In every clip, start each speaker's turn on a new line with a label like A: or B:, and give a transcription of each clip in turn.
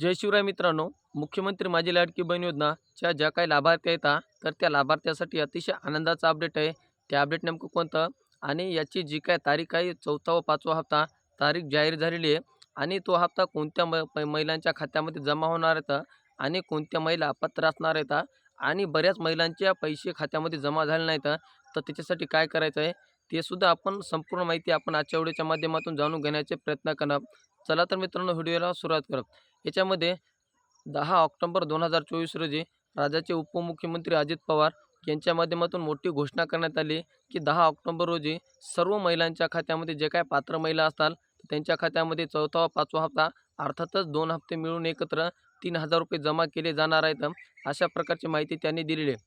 A: जय शिवराय मित्रांनो. मुख्यमंत्री माझी लाडकी बहीण योजनाच्या ज्या काही लाभार्थी आहेत तर त्या लाभार्थ्यासाठी अतिशय आनंदाचा अपडेट आहे. त्या अपडेट नेमकं कोणतं? आणि याची जी काय तारीख आहे चौथा व पाचवा हप्ता तारीख जाहीर झालेली आहे. आणि तो हप्ता कोणत्या म महिलांच्या खात्यामध्ये जमा होणार आहेत आणि कोणत्या महिला अपात्र असणार आहेत आणि बऱ्याच महिलांच्या पैसे खात्यामध्ये जमा झाले नाहीत तर त्याच्यासाठी काय करायचं आहे? ते सुद्धा आपण संपूर्ण माहिती आपण आजच्या व्हिडिओच्या माध्यमातून जाणून घेण्याचे प्रयत्न करणार. चला तर मित्रांनो व्हिडिओला सुरुवात करू. याच्यामध्ये दहा ऑक्टोबर दोन हजार चोवीस रोजी राज्याचे उपमुख्यमंत्री अजित पवार यांच्या माध्यमातून मोठी घोषणा करण्यात आली की दहा ऑक्टोबर रोजी सर्व महिलांच्या खात्यामध्ये जे काय पात्र महिला असतात त्यांच्या खात्यामध्ये चौथा व पाचवा हप्ता अर्थातच दोन हप्ते मिळून एकत्र तीन हजार रुपये जमा केले जाणार आहेत अशा प्रकारची माहिती त्यांनी दिलेली आहे.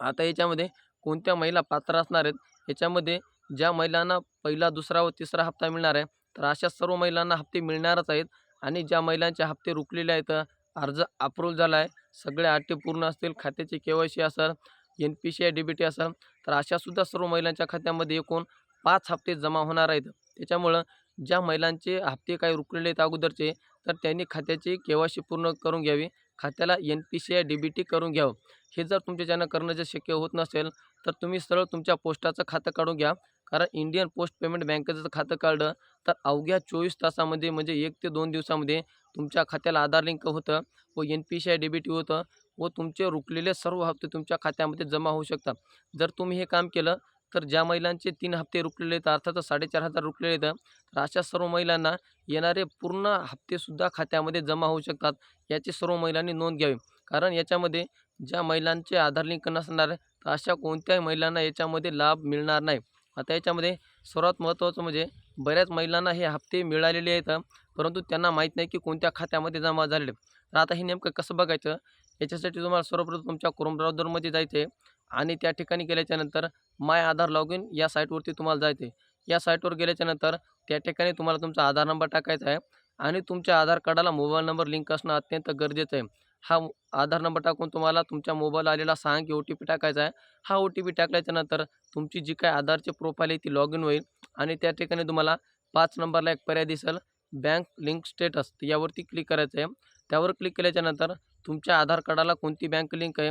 A: आता याच्यामध्ये कोणत्या महिला पात्र असणार आहेत? याच्यामध्ये ज्या महिलांना पहिला दुसरा व तिसरा हप्ता मिळणार आहे तर अशा सर्व महिलांना हप्ते मिळणारच आहेत आणि ज्या महिलांचे हप्ते रुकलेले आहेत अर्ज अप्रूव्ह झाला आहे सगळ्या अटी पूर्ण असतील खात्याची के वाय सी असेल N P C I D B T असेल तर अशासुद्धा सर्व महिलांच्या खात्यामध्ये एकूण पाच हप्ते जमा होणार आहेत. त्याच्यामुळं ज्या महिलांचे हप्ते काही रुकलेले आहेत अगोदरचे तर त्यांनी खात्याची के वाय सी पूर्ण करून घ्यावी. खात्याला N P C I D B T करून घ्यावं. हे जर तुमच्याच्यानं करणं जर शक्य होत नसेल तर तुम्ही सरळ तुमच्या पोस्टाचं खातं काढून घ्या. कारण इंडियन पोस्ट पेमेंट बँकेचं जर खातं काढलं तर अवघ्या चोवीस तासामध्ये म्हणजे एक ते दोन दिवसामध्ये तुमच्या खात्याला आधार लिंक होतं व N P C I D B T होतं व तुमचे रुकलेले सर्व हप्ते तुमच्या खात्यामध्ये जमा होऊ शकतात. जर तुम्ही हे काम केलं तर ज्या महिलांचे तीन हप्ते रुपलेले आहेत अर्थातच साडेचार हजार रुपलेले आहेत तर अशा सर्व महिलांना येणारे पूर्ण हप्तेसुद्धा खात्यामध्ये जमा होऊ शकतात. याची सर्व महिलांनी नोंद घ्यावी. कारण याच्यामध्ये ज्या महिलांचे आधार लिंक नसणार तर अशा कोणत्याही महिलांना याच्यामध्ये लाभ मिळणार नाही. आता याच्यामध्ये सर्वात महत्त्वाचं म्हणजे बऱ्याच महिलांना हे हप्ते मिळालेले आहेत परंतु त्यांना माहीत नाही की कोणत्या खात्यामध्ये जमा झालेले तर आता हे नेमकं कसं बघायचं? याच्यासाठी तुम्हाला सर्वप्रथम तुमच्या क्रोम ब्राउझरमध्ये जायचं आहे आणि त्या ठिकाणी गेल्याच्यानंतर माय आधार लॉग इन या साईटवरती तुम्हाला जायचं आहे या साईटवर गेल्याच्यानंतर त्या ठिकाणी तुम्हाला तुमचा आधार नंबर टाकायचा आहे आणि तुमच्या आधार कार्डाला मोबाईल नंबर लिंक असणं अत्यंत गरजेचं आहे. हा आधार नंबर टाकून तुम्हाला तुमच्या मोबाईल आलेला सहा की ओ टी पी टाकायचा आहे. हा ओ टी पी टाकल्याच्यानंतर तुमची जी काय आधारची प्रोफाईल आहे ती लॉग इन होईल आणि त्या ठिकाणी तुम्हाला पाच नंबरला एक पर्याय दिसेल. बँक लिंक स्टेटस यावरती क्लिक करायचं आहे. त्यावर क्लिक केल्याच्यानंतर तुमच्या आधार कार्डाला कोणती बँक लिंक आहे?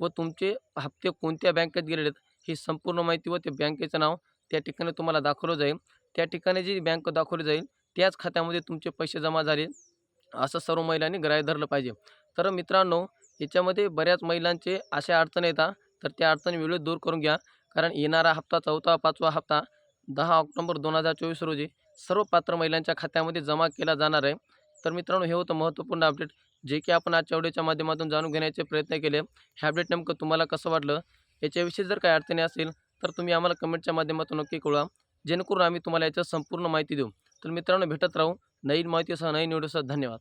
A: व तुमचे हप्ते कोणत्या बँकेत गेलेले आहेत ही संपूर्ण माहिती व ते बँकेचं नाव त्या ठिकाणी तुम्हाला दाखवलं जाईल. त्या ठिकाणी जी बँक दाखवली जाईल त्याच खात्यामध्ये तुमचे पैसे जमा झाले असं सर्व महिलांनी ग्राह्य धरलं पाहिजे. तर मित्रांनो याच्यामध्ये बऱ्याच महिलांचे अशा अडचणी येतात तर त्या अडचणी वेळेत दूर करून घ्या. कारण येणारा हप्ता चौथा पाचवा हप्ता दहा ऑक्टोबर दोन हजार चोवीस रोजी सर्व पात्र महिलांच्या खात्यामध्ये जमा केला जाणार आहे. तर मित्रांनो हे होतं महत्त्वपूर्ण अपडेट. जे की आपण आजच्या व्हिडिओच्या माध्यमातून जाणून घेण्याचे प्रयत्न केले. हे अपडेट नेमकं तुम्हाला कसं वाटलं? याच्याविषयी जर काही अडचणी असेल तर तुम्ही आम्हाला कमेंटच्या माध्यमातून नक्की कळवा. जेणेकरून आम्ही तुम्हाला याच्या संपूर्ण माहिती देऊ. तर मित्रांनो भेटत राहू. नवीन माहितीसह नवीन व्हिडिओसह धन्यवाद.